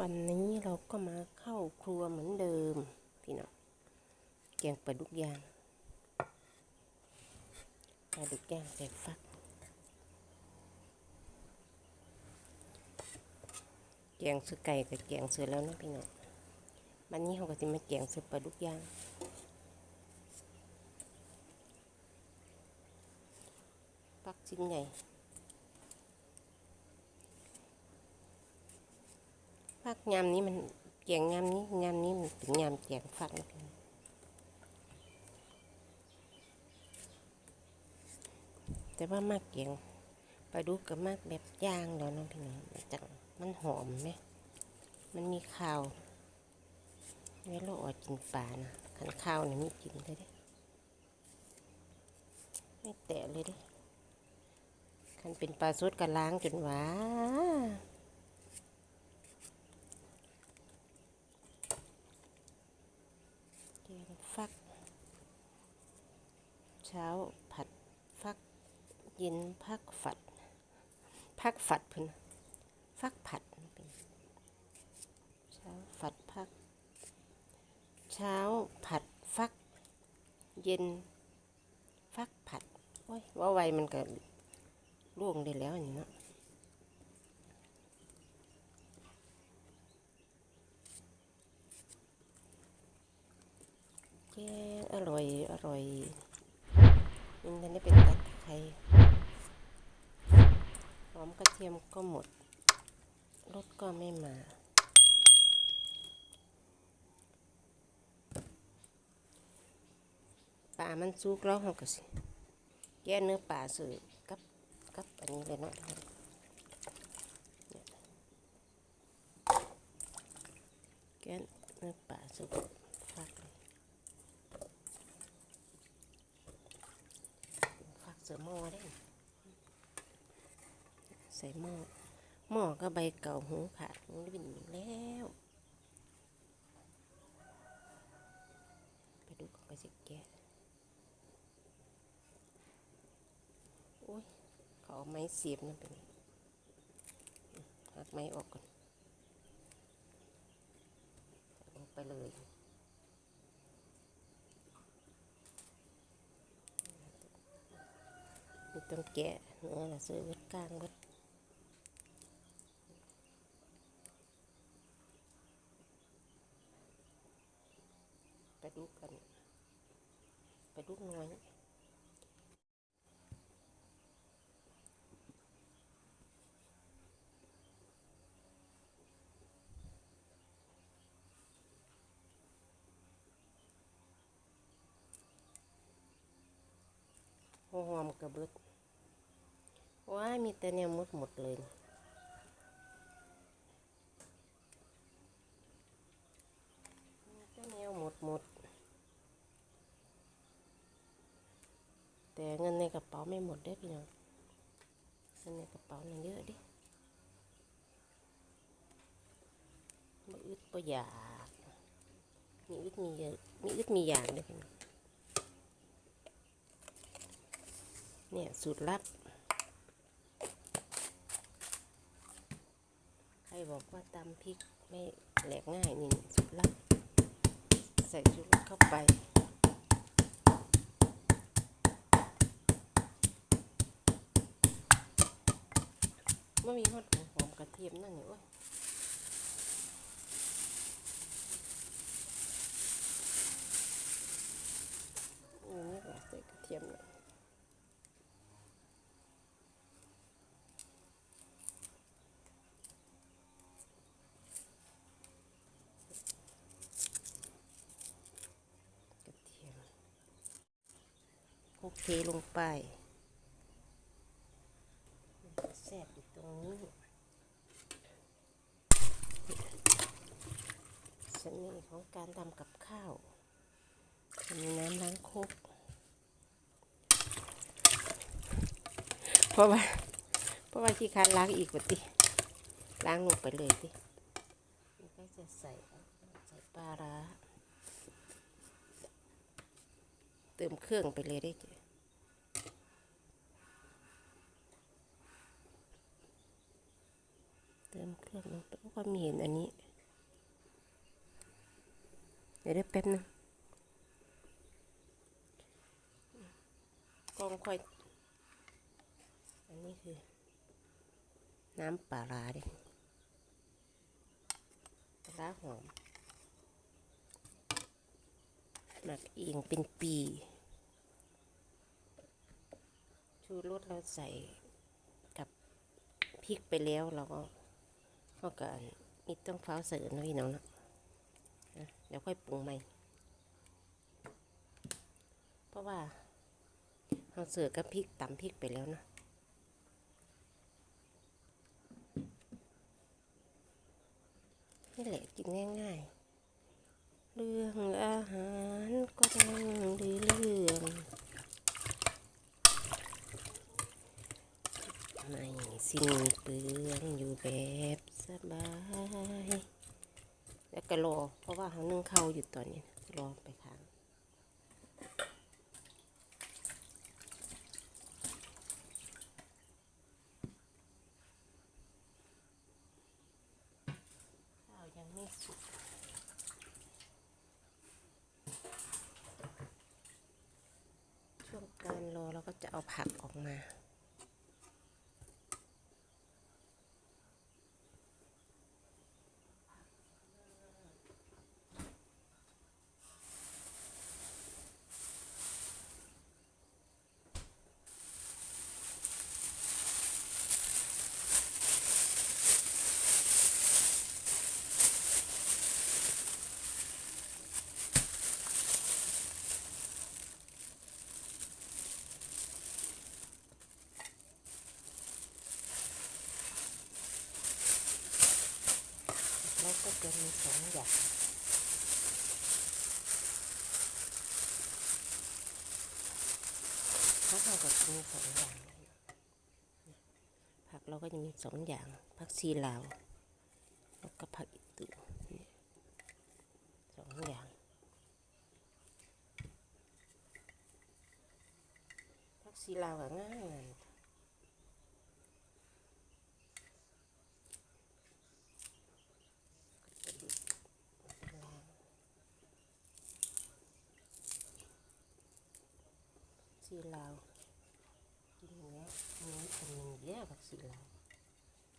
วันนี้เราก็มาเข้าครัวเหมือนเดิม พี่น้องแกงปลาดุกย่างปลาดุกย่างใส่ฟัก แกงเสือไก่กับแกงเสือแล้วนะพี่น้องวันนี้เขาก็จะมาแกงเสือปลาดุกย่างฟักชิ้นใหญ่ ฟักยำนี้มันแกงยำนี้ยำนี้มันเป็นยำแกงฟักนะพี่แต่ว่ามากแกงปลาดุกกับมากแบบย่างแล้วเนาะพี่น้องจังมันหอมไหมมันมีข้าวนี่ราออกกินปลานะขันข้าวเนี่ยไม่กินเลยด้ไม่แตะเลยด้ขันเป็นปลาสดกระล้างจนหวาแกงฟัก เช้าผัดฟักเย็นพักฝัดพักฝัดเพิ่นฟักผัดเป็นเช้าฝัดพัก เช้าผัดฟัก เย็น ฟักผัดโอ้ยว่าไวมันก็ล่วงได้แล้วนี่เนาะแกงอร่อย อร่อย ยังทันได้เป็นตัดไทยหอมกระเทียมก็หมดรสก็ไม่มา ป่ามันสุกแล้วเราก็สิแกะเนื้อป่าสื่อกับกับอันนี้เลยเนาะทุกคนเนี่ยแกะเนื้อป่าสุกฟักเลย ฝักเสือหม้อได้ใส่หม้อหม้อก็ใบเก่าหูขาดหูบินแล้ว ไปดูก็ไปสิแกะโอ้ยเขาเอไม้เสียบนั่นไปนี่หักไม้ออกก่อนลงไปเลย ไม่ ต้องแกะเนื้อละซื้อเวทกลางวัดไปดูกันไปดูน้อย หอมกระเบิดว้ามีแต่เนี่ยมดหมดเลยแต่แนวหมดหมด แต่เงินในกระเป๋าไม่หมดได้พี่น้องเงินในกระเป๋านี่เยอะดิมาอึดปอยากมีอึดมีเยอะมีอึดมีอยากด้อพี่น้อง เนี่ยสูตรลับ ใครบอกว่าตำพริกไม่แหลกง่ายนี่สุดลับ ใส่ชุดเข้าไปไม่มีหอดหอมกระเทียมนั่นนี่โอ้ยนี่ก็ใส่กระเทียมหน่อย กระเทียม คลุกเทลงไปแซ่บอยู่ตรงนี้เสน่ห์ของการทำกับข้าวมีน้ำล้างโคกเพราะว่า เพราะว่าที่คันล้างอีกว่าติล้างลงไปเลยติก็จะใส่ใส่ปลาร้า เติมเครื่องไปเลยได้จ้ะเติมเครื่องลงไปก็มีเห็นอันนี้ เดี๋ยวได้แป๊บนึงกองค่อย อันนี้คือ น้ำปลาร้าดิปลาร้าหอม หมักเองเป็นปี ชูรสเราใส่กับพริกไปแล้วเราก็ก็กันมีต้องฟ้าเสริมนะพี่น้องนะนะเดี๋ยวค่อยปรุงใหม่ เพราะว่าเราเสิร์ฟกับพริกตำพริกไปแล้วนะนี่แหละกินง่าย ๆ เรื่องอาหารก็ต้องดีเรื่องไม่สิ้นเปลืองอยู่แบบสบาย แล้วก็รอเพราะว่าเขานึ่งข้าอยู่ตอนนี้รอไปค้างข้าวยังไม่สุก ช่วงการรอเราก็ จะเอาผักออกมา แล้วก็จะมีสองอย่าง ผักเราก็จะมีสองอย่างผักเราก็จะมีสองอย่างผักซีลาวแล้วก็ผักอีตู่สองอย่างผักซีลาวก็ง่าย สีลาวกินแล้วมีอันหนึงอีกแล้วผักสีลาว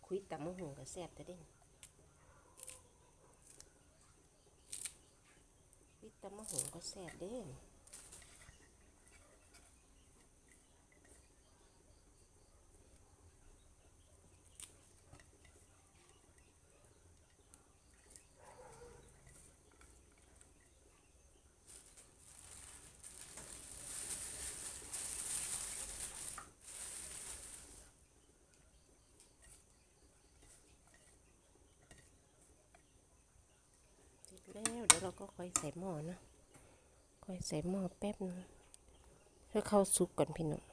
คุยตำมะฮุงก็แซ่บแต่เด้งคุยตำมะฮุงก็แซ่บเด้งเสร็จแล้วเดี๋ยวเรา ก็ค่อยใส่หม้อนะค่อยใส่หม้อแป๊บนึงให้เข้าซุปก่อนพี่น้อง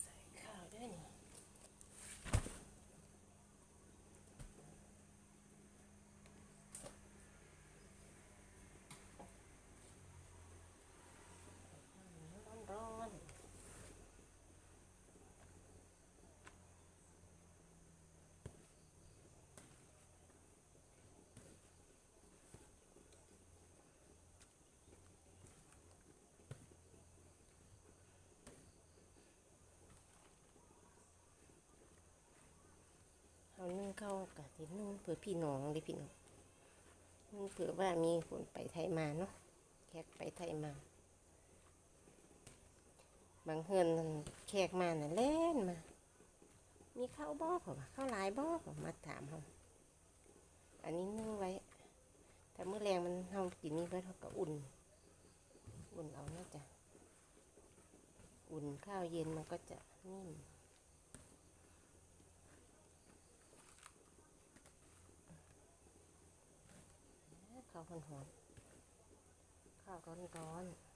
ใส่ข้าวด้วยนี่ ร้อนๆ เข้ากะทินึ่งเผื่อพี่น้องเลยพี่น้องนึ่งเผื่อว่ามีคนไปไทยมาเนาะแขกไปไทยมา บางเฮือนแขกมาน่ะเล่นมา มีข้าวบอกผมข้าวหลายบอกผมมาถามเขาอันนี้นึ่งไว้แต่เมื่อแรงมันเขากินนี่เพื่อเขาก็อุ่น อุ่นเอาน่าจะ อุ่นข้าวเย็นมันก็จะนิ่ม ข้าวหอนๆข้าวร้อนๆ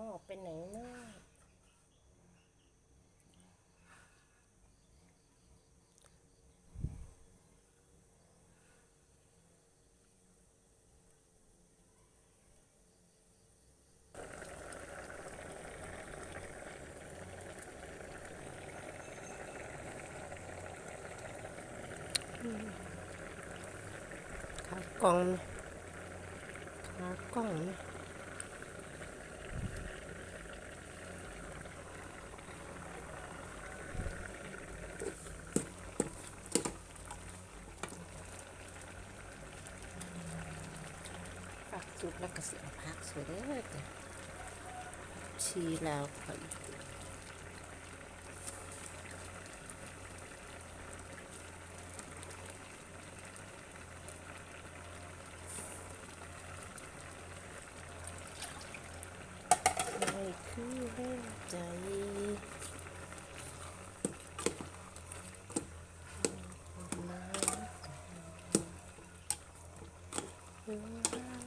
หม้อไปไหนเนาะขากล่องนะขากล่องนะ ฝักสุกแล้วก็เสียพักสวยเด้อแต่ ชีแล้วก่อนคือแห้งใจมาเวลา